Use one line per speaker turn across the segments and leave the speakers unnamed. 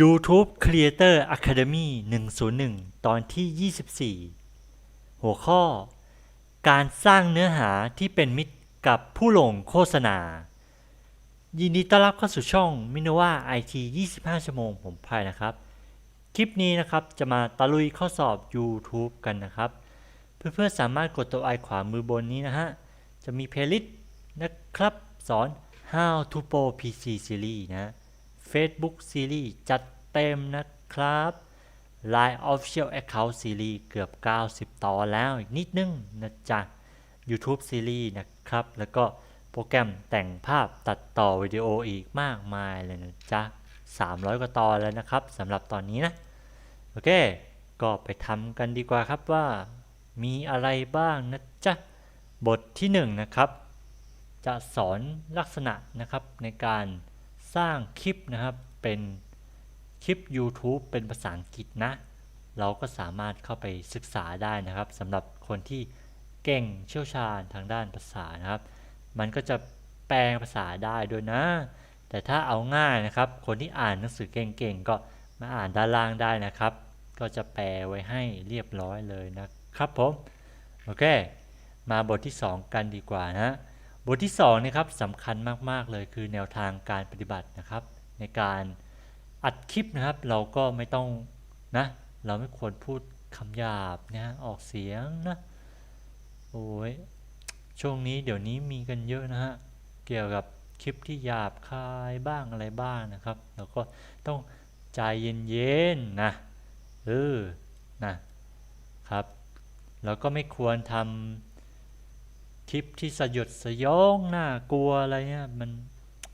YouTube Creator Academy 101 ตอนที่ 24 หัวข้อ การสร้างเนื้อหาที่เป็นมิตรกับผู้ลงโฆษณา ยินดีต้อนรับเข้าสู่ช่องมินว่า IT 25 ชั่วโมงผมพายนะครับ คลิปนี้นะครับจะมาตะลุยข้อสอบ YouTube กันนะครับ เพื่อนๆสามารถกดตัวไอขวามือบนนี้นะฮะ จะมีเพลย์ลิสต์นะครับสอน How to Pro PC Series นะ Facebook Series จัดเต็มนะครับ Line Official Account Series เกือบ 90 ตอนแล้วอีกนิดนึงนะจ๊ะ YouTube Series นะครับ แล้วก็โปรแกรมแต่งภาพตัดต่อวิดีโออีกมากมายเลยนะจ๊ะ 300 กว่าตอนแล้วนะครับสำหรับตอนนี้นะ โอเค ก็ไปทำกันดีกว่าครับว่ามีอะไรบ้างนะจ๊ะ บทที่ 1นงนะครับ จะสอนลักษณะนะครับในการ สร้างคลิปนะครับเป็นคลิป YouTube เป็นภาษาอังกฤษนะ เราก็สามารถเข้าไปศึกษาได้นะครับสำหรับคนที่เก่งเชี่ยวชาญทางด้านภาษานะครับ มันก็จะแปลภาษาได้ด้วยนะ แต่ถ้าเอาง่ายนะครับ คนที่อ่านหนังสือเก่งๆก็มาอ่านด้านล่างได้นะครับ ก็จะแปลไว้ให้เรียบร้อยเลยนะครับผม โอเค มาบทที่ 2 กันดีกว่านะ บทที่2นะครับสำคัญมาก ๆ เลยคือแนวทางการปฏิบัตินะครับ ในการอัดคลิปนะครับ เราก็ไม่ต้องนะเราไม่ควรพูดคำหยาบนะออกเสียงนะโอ้ยช่วงนี้เดี๋ยวนี้มีกันเยอะนะฮะเกี่ยวกับคลิปที่หยาบคายบ้างอะไรบ้างนะครับ เราก็ต้องใจเย็นๆนะเออนะครับ แล้วก็ไม่ควรทำ คลิปที่สยดสยองน่ากลัวอะไรเนี่ยมัน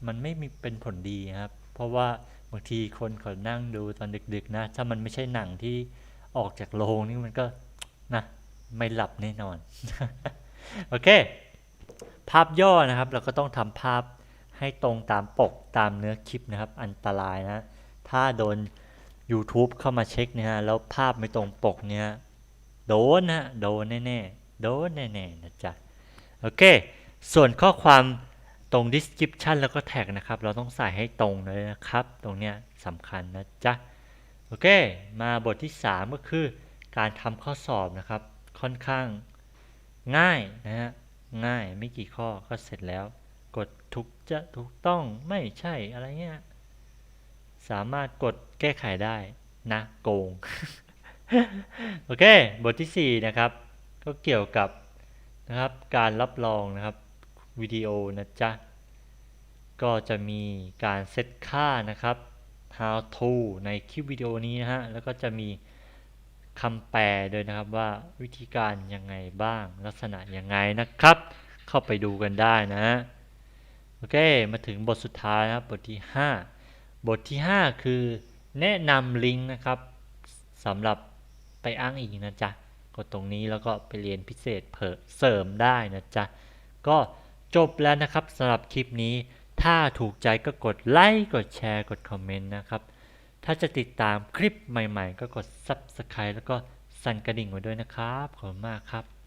มันไม่มีเป็นผลดีครับ เพราะว่าบางทีคนเขานั่งดูตอนดึกๆนะ ถ้ามันไม่ใช่หนังที่ออกจากโรงนี่มันก็นะไม่หลับแน่นอน โอเค ภาพย่อนะครับ เราก็ต้องทำภาพให้ตรงตามปกตามเนื้อคลิปนะครับ อันตรายนะ ถ้าโดน YouTube เข้ามาเช็คเนี่ยฮะแล้วภาพไม่ตรงปกเนี่ยโดนนะโดนแน่ๆโดนแน่ๆนะจ๊ะ โอเค ส่วนข้อความตรง description แล้วก็แท็กนะครับ เราต้องใส่ให้ตรงเลยนะครับ ตรงเนี้ยสำคัญนะจ๊ะ โอเค มาบทที่ 3 ก็คือการทำข้อสอบนะครับ ค่อนข้างง่ายนะฮะ ง่ายไม่กี่ข้อก็เสร็จแล้ว กดถูกจะถูกต้องไม่ใช่อะไรเงี้ย สามารถกดแก้ไขได้นะโกง โอเค บทที่ 4 นะครับ ก็เกี่ยวกับ นะครับการรับรองนะครับวิดีโอนะจ๊ะก็จะมีการเซตค่านะครับ how to ในคลิปวิดีโอนี้นะฮะแล้วก็จะมีคำแปลด้วยนะครับว่าวิธีการยังไงบ้างลักษณะยังไงนะครับ เข้าไปดูกันได้นะฮะโอเคมาถึงบทสุดท้ายนะครับบทที่ 5 บทที่ 5 คือแนะนำลิงก์นะครับสำหรับไปอ้างอิงนะจ๊ะ กดตรงนี้แล้วก็ไปเรียนพิเศษเพิ่มเสริมได้นะจ๊ะ ก็จบแล้วนะครับสำหรับคลิปนี้ ถ้าถูกใจก็กดไลค์กดแชร์กดคอมเมนต์นะครับ ถ้าจะติดตามคลิปใหม่ๆ ก็กด Subscribe แล้วก็สั่นกระดิ่งไว้ด้วยนะครับ ขอบคุณมากครับ